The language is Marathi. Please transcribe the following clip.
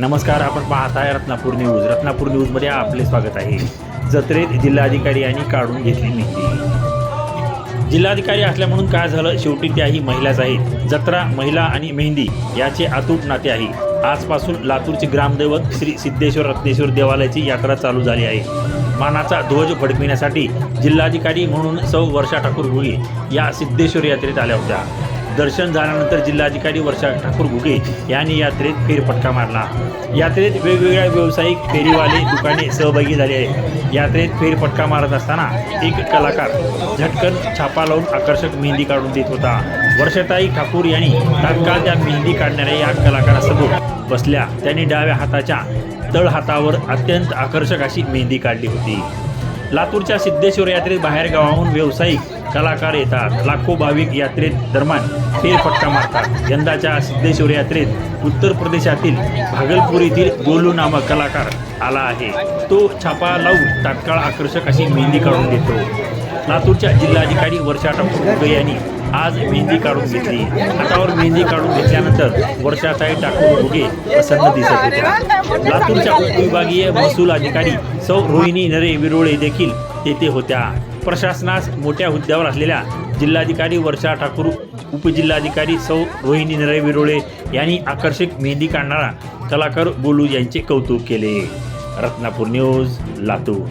नमस्कार आपण पाहत आहे रत्नापूर न्यूज. रत्नापूर न्यूजमध्ये आपले स्वागत आहे. जत्रेत जिल्हाधिकारी यांनी काढून घेतली मेहंदी. जिल्हाधिकारी असल्या म्हणून काय झालं शेवटी त्याही महिलाच आहेत. जत्रा महिला आणि मेहंदी याचे अतूट नाते आहे. आजपासून लातूरचे ग्रामदैवत श्री सिद्धेश्वर रत्नेश्वर देवालयाची यात्रा चालू झाली आहे. मानाचा ध्वज फडकविण्यासाठी जिल्हाधिकारी म्हणून सौ वर्षा ठाकूर गुळी या सिद्धेश्वर यात्रेत आल्या होत्या. दर्शन झाल्यानंतर जिल्हाधिकारी वर्षा ठाकूर घुगे यांनी यात्रेत फेरफटका मारला. यात्रेत वेगवेगळ्या व्यावसायिक फेरीवाले दुकाने सहभागी झाले आहेत. यात्रेत फेरफटका मारत असताना एक कलाकार झटकन छापा लावून आकर्षक मेहंदी काढून देत होता. वर्षाताई ठाकूर यांनी तात्काळ त्या मेहंदी काढणाऱ्या या कलाकारासमोर बसल्या. त्यांनी डाव्या हाताच्या तळहातावर अत्यंत आकर्षक अशी मेहंदी काढली होती. लातूरच्या सिद्धेश्वर यात्रेत बाहेर गावाहून व्यावसायिक कलाकार येतात. लाखो भाविक यात्रेत दरम्यान फेरफटका मारतात. यंदाच्या सिद्धेश्वर यात्रेत उत्तर प्रदेशातील भागलपूर येथील गोलू नामक कलाकार आला आहे. तो छापा लावून तात्काळ आकर्षक अशी मेहंदी काढून देतो. लातूरच्या जिल्हाधिकारी वर्षा ठाकूर यांनी आज मेहंदी काढून घेतली. हातावर मेहंदी काढून घेतल्यानंतर वर्षाताई ठाकूर घुगे प्रसन्न दिसत होत्या. लातूरच्या उपविभागीय महसूल अधिकारी सौ रोहिणी नरे विरोळे देखील तेथे होत्या. प्रशासनास मोठ्या हुद्द्यावर असलेल्या जिल्हाधिकारी वर्षा ठाकूर उपजिल्हाधिकारी सौ रोहिणी नरे विरोळे यांनी आकर्षक मेहंदी काढणारा कलाकार बोलू यांचे कौतुक केले. रत्नापूर न्यूज लातूर.